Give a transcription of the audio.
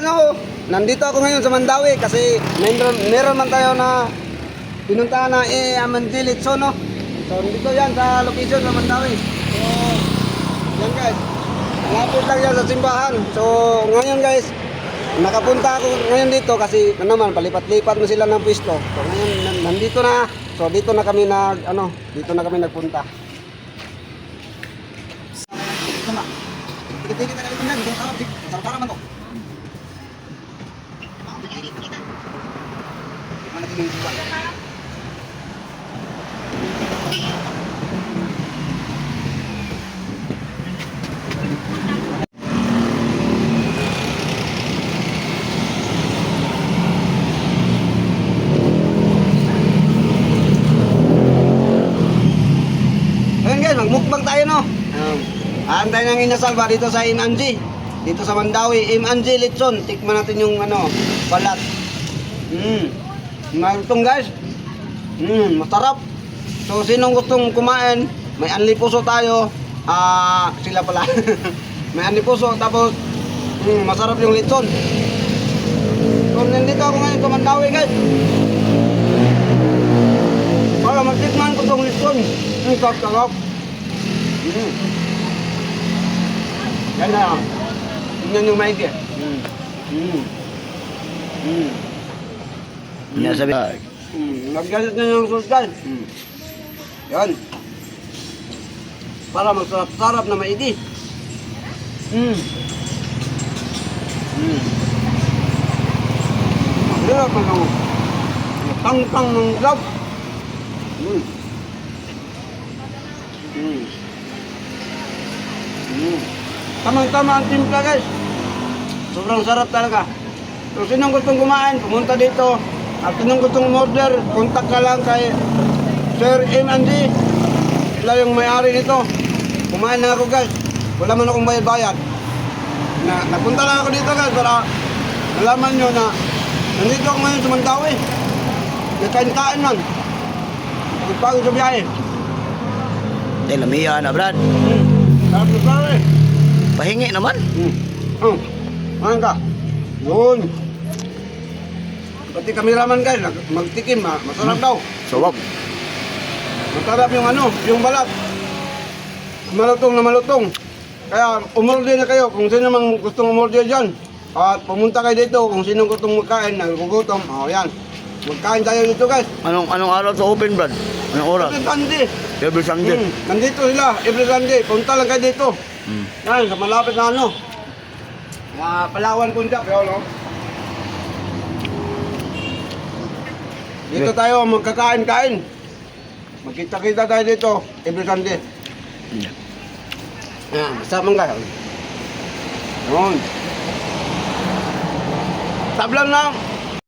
guys, no, nandito ako ngayon sa Mandawi kasi meron, meron man tayo na pinuntahan na eh, Amandilit, so no. So, dito yan sa location sa Mandawi. So, yan guys. Malapit lang yan sa simbahan. So, ngayon guys, nakapunta ako ngayon dito kasi ano naman, palipat-lipat mo sila ng pwesto. So, ngayon, nan- nandito na. So, dito na kami nag, ano, dito na kami nagpunta. Sama. Tigil-tigil na kami tingnan. Kung sarap, sarap ba? Ayun guys, magmukbang tayo no. Um, Aantay ng inasalba dito sa Inanji. Dito sa Mandawi, Inanji Litson. Tikman natin yung ano, balat. Mm. Malutong guys. Mm, masarap. So sinong gustong kumain, may anli puso tayo. Ah, sila pala. may anli puso tapos mm, masarap yung litson. So nandito ako ngayon sa Mandawi guys. Para matikman ko tong litson. Ang sarap. Mm. Yan na. Tingnan yung maigi. Mm. Mm. Mm. Nasabi. Mm. Naggalit na yung sultan. Mm. Yan. Para masarap-sarap na maigi. Mm. Mm. Mahirap ang ang tangtang ng love. Mm. Mm. Mm. Tamang-tama ang timpla guys. Sobrang sarap talaga. So sinong gustong kumain, pumunta dito. At sinong gustong order, contact ka lang kay Sir M&D. Sila yung may-ari nito. Kumain na ako guys. Wala man akong bayad-bayad. Na, napunta lang ako dito guys para nalaman nyo na nandito ako ngayon sa Mandawi. Nagkain-kain man. Nagpagod sa biyahe. Tay lamiya na brad. Hmm. Sarap na eh. Pahingi naman. Hmm. Oh. Ano ka? Yun. Pati kameraman guys, magtikim ha. Masarap daw. Suwag. Masarap yung ano, yung balat. Malutong na malutong. Kaya umorder na kayo kung sino mang gustong umorder dyan. At pumunta kayo dito kung sino gustong magkain, nagugutom. O yan. Magkain tayo dito guys. Anong anong araw to open brad? Anong oras? Every Sunday. Every Sunday. Hmm. Nandito sila, every Sunday. Punta lang kayo dito. Hmm. Yan, sa malapit na ano. Mga Palawan Punjab, yun, no? Dito tayo magkakain-kain. Magkita-kita tayo dito every Sunday. Hmm. Yan, basta mong kayo. Yun. Tablan lang.